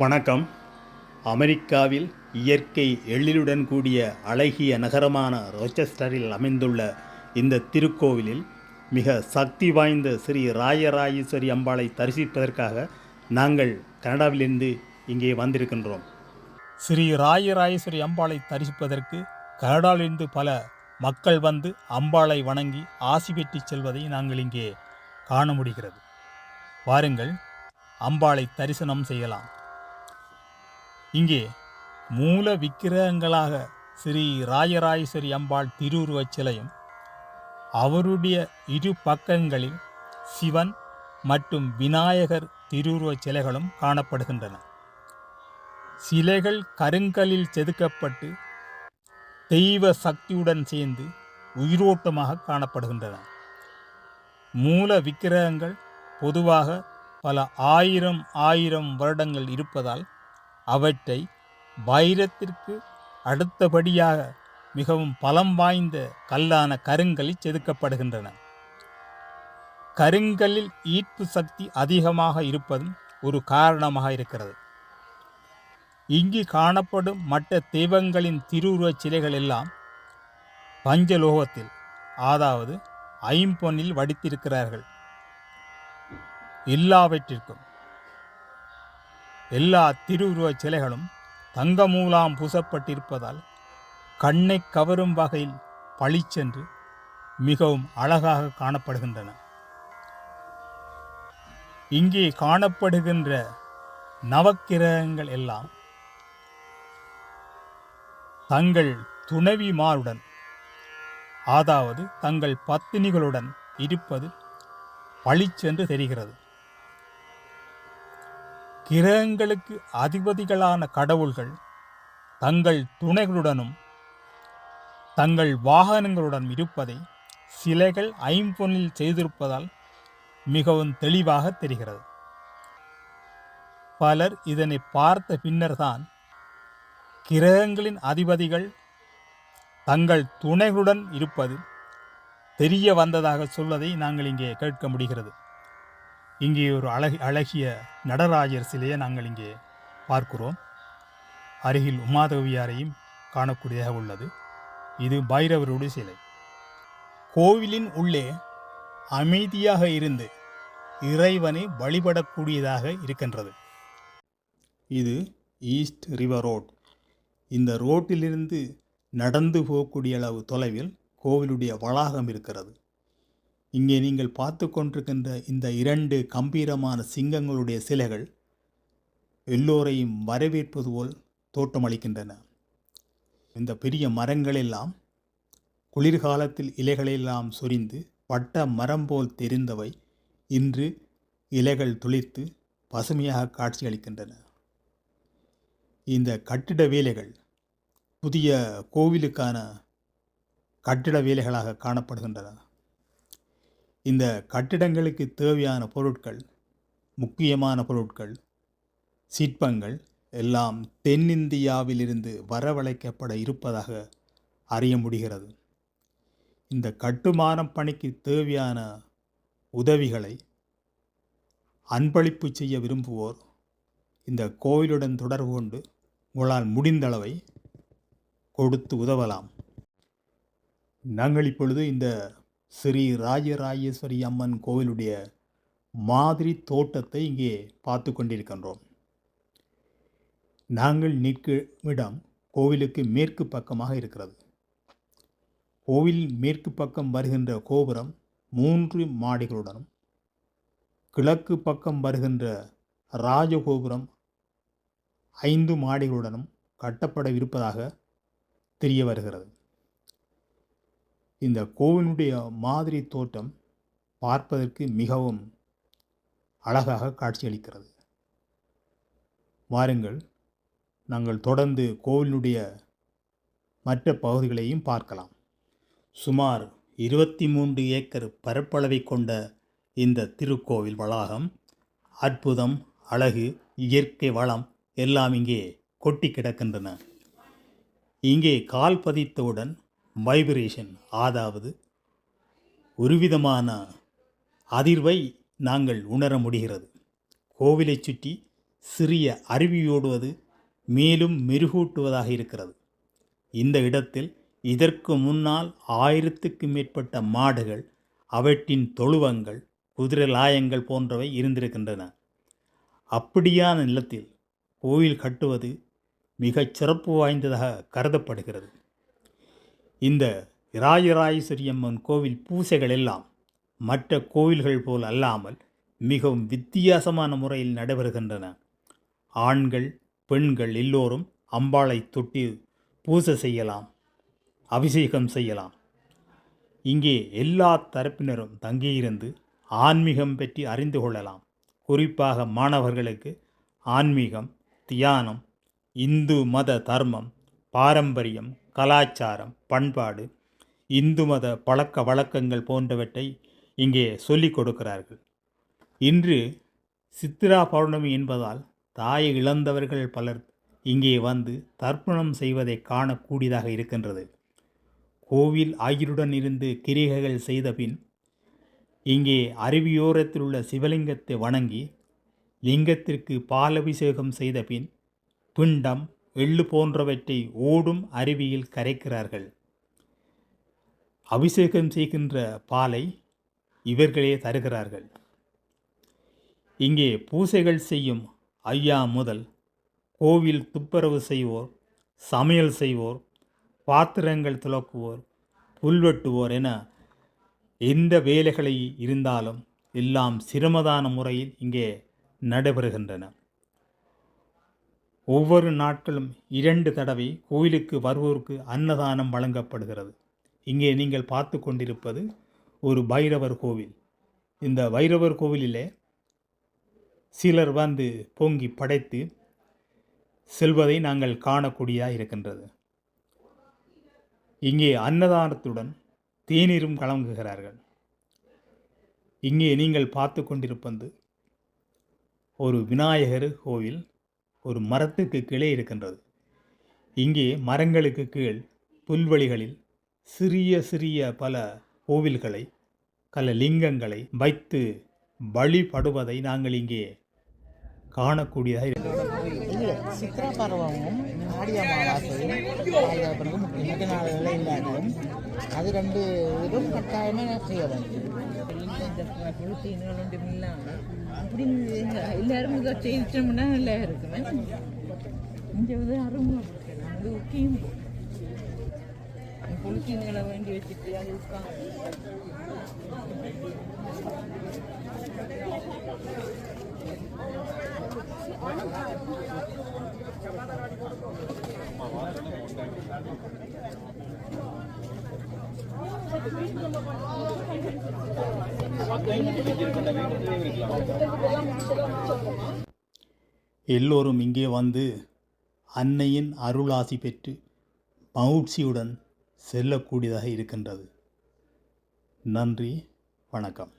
வணக்கம். அமெரிக்காவில் இயற்கை எழிலுடன் கூடிய அழகிய நகரமான ரோச்செஸ்டரில் அமைந்துள்ள இந்த திருக்கோவிலில் மிக சக்தி வாய்ந்த ஸ்ரீ ராயராயீஸ்வரி அம்பாளை தரிசிப்பதற்காக நாங்கள் கனடாவிலிருந்து இங்கே வந்திருக்கின்றோம். ஸ்ரீ ராயராயேஸ்வரி அம்பாளை தரிசிப்பதற்கு கனடாவிலிருந்து பல மக்கள் வந்து அம்பாளை வணங்கி ஆசி பெற்று செல்வதை நாங்கள் இங்கே காண முடிகிறது. வாருங்கள் அம்பாளை தரிசனம் செய்யலாம். இங்கே மூல விக்கிரகங்களாக ஸ்ரீ ராஜராஜேஸ்வரி அம்பாள் திருவுருவச் சிலையும் அவருடைய இரு பக்கங்களில் சிவன் மற்றும் விநாயகர் திருவுருவச் சிலைகளும் காணப்படுகின்றன. சிலைகள் கருங்கலில் செதுக்கப்பட்டு தெய்வ சக்தியுடன் சேர்ந்து உயிரோட்டமாக காணப்படுகின்றன. மூல விக்கிரகங்கள் பொதுவாக பல ஆயிரம் ஆயிரம் வருடங்கள் இருப்பதால் அவற்றை வைரத்திற்கு அடுத்தபடியாக மிகவும் பலம் வாய்ந்த கல்லான கருங்கல்லில் செதுக்கப்படுகின்றன. கருங்கல்லில் ஈர்ப்பு சக்தி அதிகமாக இருப்பதும் ஒரு காரணமாக இருக்கிறது. இங்கு காணப்படும் மற்ற தெய்வங்களின் திருவுருவச் சிலைகள் எல்லாம் பஞ்சலோகத்தில் அதாவது ஐம்பொன்னில் வடித்திருக்கிறார்கள். எல்லாவற்றிற்கும் எல்லா திருவுருவச் சிலைகளும் தங்கமூலாம் பூசப்பட்டிருப்பதால் கண்ணை கவரும் வகையில் பளிச்சென்று மிகவும் அழகாக காணப்படுகின்றன. இங்கே காணப்படுகின்ற நவக்கிரகங்கள் எல்லாம் தங்கள் துணைவிமாருடன் அதாவது தங்கள் பத்தினிகளுடன் இருப்பது பளிச்சென்று தெரிகிறது. கிரகங்களுக்கு அதிபதிகளான கடவுள்கள் தங்கள் துணைகளுடனும் தங்கள் வாகனங்களுடன் இருப்பதை சிலைகள் ஐம்பொன்னில் செய்திருப்பதால் மிகவும் தெளிவாக தெரிகிறது. பலர் இதனை பார்த்த பின்னர்தான் கிரகங்களின் அதிபதிகள் தங்கள் துணைகளுடன் இருப்பது தெரிய வந்ததாக சொல்வதை நாங்கள் இங்கே கேட்க முடிகிறது. இங்கே ஒரு அழகி அழகிய நடராஜர் சிலையை நாங்கள் இங்கே பார்க்கிறோம். அருகில் உமாதேவியாரையும் காணக்கூடியதாக உள்ளது. இது பைரவருடைய சிலை. கோவிலின் உள்ளே அமைதியாக இருந்து இறைவனை வழிபடக்கூடியதாக இருக்கின்றது. இது ஈஸ்ட் ரிவர் ரோட். இந்த ரோட்டிலிருந்து நடந்து போகக்கூடிய அளவு தொலைவில் கோவிலுடைய வளாகம் இருக்கிறது. இங்கே நீங்கள் பார்த்து கொண்டிருக்கின்ற இந்த இரண்டு கம்பீரமான சிங்கங்களுடைய சிலைகள் எல்லோரையும் வரவேற்பது போல் தோற்றமளிக்கின்றன. இந்த பெரிய மரங்களெல்லாம் குளிர்காலத்தில் இலைகளெல்லாம் சொரிந்து வட்ட மரம் போல் தெரிந்தவை இன்று இலைகள் துளிர்த்து பசுமையாக காட்சியளிக்கின்றன. இந்த கட்டிட வேலைகள் புதிய கோவிலுக்கான கட்டிட வேலைகளாக காணப்படுகின்றன. இந்த கட்டிடங்களுக்கு தேவையான பொருட்கள் முக்கியமான பொருட்கள் சிற்பங்கள் எல்லாம் தென்னிந்தியாவிலிருந்து வரவழைக்கப்பட இருப்பதாக அறிய முடிகிறது. இந்த கட்டுமானம் பணிக்கு தேவையான உதவிகளை அன்பளிப்பு செய்ய விரும்புவோர் இந்த கோவிலுடன் தொடர்பு கொண்டு உங்களால் முடிந்தளவை கொடுத்து உதவலாம். நாங்கள் இப்பொழுது இந்த ஸ்ரீ ராஜராஜேஸ்வரி அம்மன் கோவிலுடைய மாதிரி தோட்டத்தை இங்கே பார்த்து கொண்டிருக்கின்றோம். நாங்கள் நிற்கும் இடம் கோவிலுக்கு மேற்கு பக்கமாக இருக்கிறது. கோவில் மேற்கு பக்கம் வருகின்ற கோபுரம் மூன்று மாடிகளுடனும் கிழக்கு பக்கம் வருகின்ற ராஜகோபுரம் ஐந்து மாடிகளுடனும் கட்டப்படவிருப்பதாக தெரிய வருகிறது இந்த கோவிலுடைய மாதிரி தோட்டம் பார்ப்பதற்கு மிகவும் அழகாக காட்சியளிக்கிறது. வாருங்கள் நாங்கள் தொடர்ந்து கோவிலுடைய மற்ற பகுதிகளையும் பார்க்கலாம். சுமார் இருபத்தி மூன்று ஏக்கர் பரப்பளவை கொண்ட இந்த திருக்கோவில் வளாகம் அற்புதம் அழகு இயற்கை வளம் எல்லாம் இங்கே கொட்டி கிடக்கின்றன. இங்கே கால் பதித்தவுடன் வைப்ரேஷன் அதாவது ஒருவிதமான அதிர்வை நாங்கள் உணர முடிகிறது. கோவிலைச் சுற்றி சிறிய அருவியோடுவது மேலும் மெருகூட்டுவதாக இருக்கிறது. இந்த இடத்தில் இதற்கு முன்னால் ஆயிரத்துக்கு மேற்பட்ட மாடுகள் அவற்றின் தொழுவங்கள் குதிரை லாயங்கள் போன்றவை இருந்திருக்கின்றன. அப்படியான நிலத்தில் கோயில் கட்டுவது மிகச் சிறப்பு வாய்ந்ததாக கருதப்படுகிறது. இந்த இராஜராஜேஸ்வரியம்மன் கோவில் பூசைகள் எல்லாம் மற்ற கோவில்கள் போல் அல்லாமல் மிகவும் வித்தியாசமான முறையில் நடைபெறுகின்றன. ஆண்கள் பெண்கள் எல்லோரும் அம்பாளை தொட்டி பூசை செய்யலாம் அபிஷேகம் செய்யலாம். இங்கே எல்லா தரப்பினரும் தங்கியிருந்து ஆன்மீகம் பற்றி அறிந்து கொள்ளலாம். குறிப்பாக மாணவர்களுக்கு ஆன்மீகம் தியானம் இந்து மத தர்மம் பாரம்பரியம் கலாச்சாரம் பண்பாடு இந்து மத பழக்க வழக்கங்கள் போன்றவற்றை இங்கே சொல்லிக் கொடுக்கிறார்கள். இன்று சித்திரா பௌர்ணமி என்பதால் தாயை இழந்தவர்கள் பலர் இங்கே வந்து தர்ப்பணம் செய்வதை காணக்கூடியதாக இருக்கின்றது. கோவில் ஆகியுடன் இருந்து கிரிகைகள் செய்த பின் இங்கே அருவியோரத்தில் உள்ள சிவலிங்கத்தை வணங்கி லிங்கத்திற்கு பாலபிஷேகம் செய்த பின் பிண்டம் எள்ளு போன்றவற்றை ஓடும் அருவியில் கரைக்கிறார்கள். அபிஷேகம் செய்கின்ற பாலை இவர்களே தருகிறார்கள். இங்கே பூசைகள் செய்யும் ஐயா முதல் கோவில் துப்புரவு செய்வோர் சமையல் செய்வோர் பாத்திரங்கள் துலக்குவோர் புல்வெட்டுவோர் என எந்த வேலைகளை இருந்தாலும் எல்லாம் சிரமதான முறையில் இங்கே நடைபெறுகின்றன. ஒவ்வொரு நாட்களும் இரண்டு தடவை கோயிலுக்கு வருவோருக்கு அன்னதானம் வழங்கப்படுகிறது. இங்கே நீங்கள் பார்த்து கொண்டிருப்பது ஒரு பைரவர் கோவில். இந்த பைரவர் கோவிலிலே சிலர் வந்து பொங்கி படைத்து செல்வதை நாங்கள் காணக்கூடியதாக இருக்கின்றது. இங்கே அன்னதானத்துடன் தேநீரும் கலங்குகிறார்கள். இங்கே நீங்கள் பார்த்து கொண்டிருப்பது ஒரு விநாயகர் கோவில். ஒரு மரத்துக்கு கீழே இருக்கின்றது. இங்கே மரங்களுக்கு கீழ் புல்வெளிகளில் சிறிய சிறிய பல கோவில்களை பல லிங்கங்களை வைத்து வழிபடுவதை நாங்கள் இங்கே காணக்கூடியதாக சித்ரா பருவமும் ஆடி அமாவாசையும் பாதுகாப்புக்கும் முக்கிய நாள்களில் இல்லாததும் அது ரெண்டு இதுவும் கட்டாயமாக செய்ய வேண்டும். இந்த புழுத்தீன்கள் ஒன்றும் இல்லாமல் அப்படி எல்லாரும் இதை செய்யிட்டோம்னா நல்லா இந்த இது அருமை. நாங்கள் புழுத்தீன்களை வேண்டி வச்சுட்டு அது உட்காந்து எல்லோரும் இங்கே வந்து அன்னையின் அருளாசி பெற்று மகிழ்ச்சியுடன் செல்லக்கூடியதாக இருக்கின்றது. நன்றி வணக்கம்.